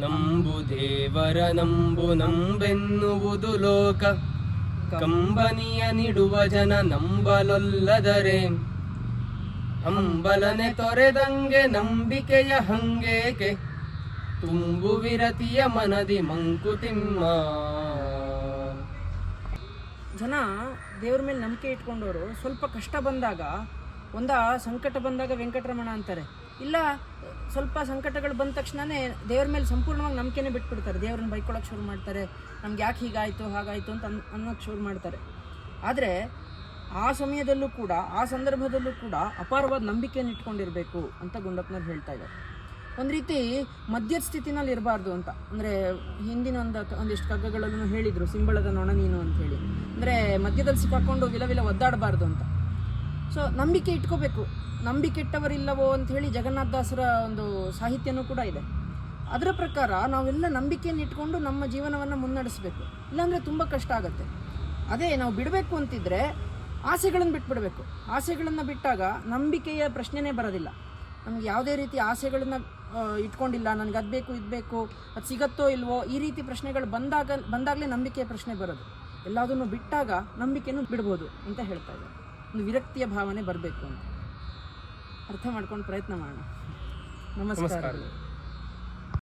ನಂಬು ದೇವರ ನಂಬು ನಂಬೆನ್ನುವುದು ಲೋಕ. ಕಂಬನಿಯ ನಿಡುವ ಜನ ನಂಬಲೊಲ್ಲದರೆ, ಹಂಬಲನೆ ತೊರೆದಂಗೆ ನಂಬಿಕೆಯ ಹಂಗೇಕೆ? ತುಂಬು ವಿರತಿಯ ಮನದಿ ಮಂಕುತಿಮ್ಮ ಜನ ದೇವ್ರ ಮೇಲೆ ನಂಬಿಕೆ ಇಟ್ಕೊಂಡವರು ಸ್ವಲ್ಪ ಕಷ್ಟ ಬಂದಾಗ, ಒಂದ ಸಂಕಟ ಬಂದಾಗ ವೆಂಕಟರಮಣ ಅಂತಾರೆ. ಇಲ್ಲ ಸ್ವಲ್ಪ ಸಂಕಟಗಳು ಬಂದ ತಕ್ಷಣವೇ ದೇವ್ರ ಮೇಲೆ ಸಂಪೂರ್ಣವಾಗಿ ನಂಬಿಕೆನೇ ಬಿಟ್ಬಿಡ್ತಾರೆ. ದೇವ್ರನ್ನ ಬೈಕೊಳಕ್ಕೆ ಶುರು ಮಾಡ್ತಾರೆ. ನಮ್ಗೆ ಯಾಕೆ ಹೀಗಾಯಿತು, ಹಾಗಾಯಿತು ಅಂತ ಅನ್ ಅನ್ನೋಕ್ಕೆ ಶುರು ಮಾಡ್ತಾರೆ. ಆದರೆ ಆ ಸಮಯದಲ್ಲೂ ಕೂಡ, ಆ ಸಂದರ್ಭದಲ್ಲೂ ಕೂಡ ಅಪಾರವಾದ ನಂಬಿಕೆಯನ್ನು ಇಟ್ಕೊಂಡಿರಬೇಕು ಅಂತ ಗುಂಡಪ್ಪನವ್ರು ಹೇಳ್ತಾ ಇದ್ದಾರೆ. ಒಂದು ರೀತಿ ಮಧ್ಯದ ಸ್ಥಿತಿನಲ್ಲಿ ಇರಬಾರ್ದು ಅಂತ. ಅಂದರೆ ಹಿಂದಿನ ಒಂದು ಒಂದಿಷ್ಟು ಕಗ್ಗಗಳಲ್ಲೂ ಹೇಳಿದರು, ಸಿಂಬಳದ ನೊಣ ನೀನು ಅಂತ ಹೇಳಿ. ಅಂದರೆ ಮಧ್ಯದಲ್ಲಿ ಸಿಕ್ಕಾಕೊಂಡು ವಿಲವಿಲ ವಿಲ ಒದ್ದಾಡಬಾರ್ದು ಅಂತ. ಸೊ ನಂಬಿಕೆ ಇಟ್ಕೋಬೇಕು. ನಂಬಿಕೆ ಇಟ್ಟವರಿಲ್ಲವೋ ಅಂತ ಹೇಳಿ ಜಗನ್ನಾಥದಾಸರ ಒಂದು ಸಾಹಿತ್ಯನೂ ಕೂಡ ಇದೆ. ಅದರ ಪ್ರಕಾರ ನಾವೆಲ್ಲ ನಂಬಿಕೆಯನ್ನು ಇಟ್ಕೊಂಡು ನಮ್ಮ ಜೀವನವನ್ನು ಮುನ್ನಡೆಸಬೇಕು. ಇಲ್ಲಾಂದರೆ ತುಂಬ ಕಷ್ಟ ಆಗುತ್ತೆ. ಅದೇ ನಾವು ಬಿಡಬೇಕು ಅಂತಿದ್ರೆ ಆಸೆಗಳನ್ನು ಬಿಟ್ಬಿಡಬೇಕು. ಆಸೆಗಳನ್ನು ಬಿಟ್ಟಾಗ ನಂಬಿಕೆಯ ಪ್ರಶ್ನೆನೇ ಬರೋದಿಲ್ಲ. ನಮ್ಗೆ ಯಾವುದೇ ರೀತಿ ಆಸೆಗಳನ್ನು ಇಟ್ಕೊಂಡಿಲ್ಲ. ನನಗೆ ಅದು ಬೇಕು, ಇದು ಬೇಕು, ಅದು ಸಿಗತ್ತೋ ಇಲ್ವೋ ಈ ರೀತಿ ಪ್ರಶ್ನೆಗಳು ಬಂದಾಗ, ಬಂದಾಗಲೇ ನಂಬಿಕೆಯ ಪ್ರಶ್ನೆ ಬರೋದು. ಎಲ್ಲದನ್ನು ಬಿಟ್ಟಾಗ ನಂಬಿಕೆನೂ ಬಿಡ್ಬೋದು ಅಂತ ಹೇಳ್ತಾ ಇದ್ದಾರೆ ಒಂದು ವಿರಕ್ತಿಯ ಭಾವನೆ ಬರಬೇಕು ಅಂತ. ಅರ್ಥ ಮಾಡ್ಕೊಂಡು ಪ್ರಯತ್ನ ಮಾಡೋಣ. ನಮಸ್ಕಾರ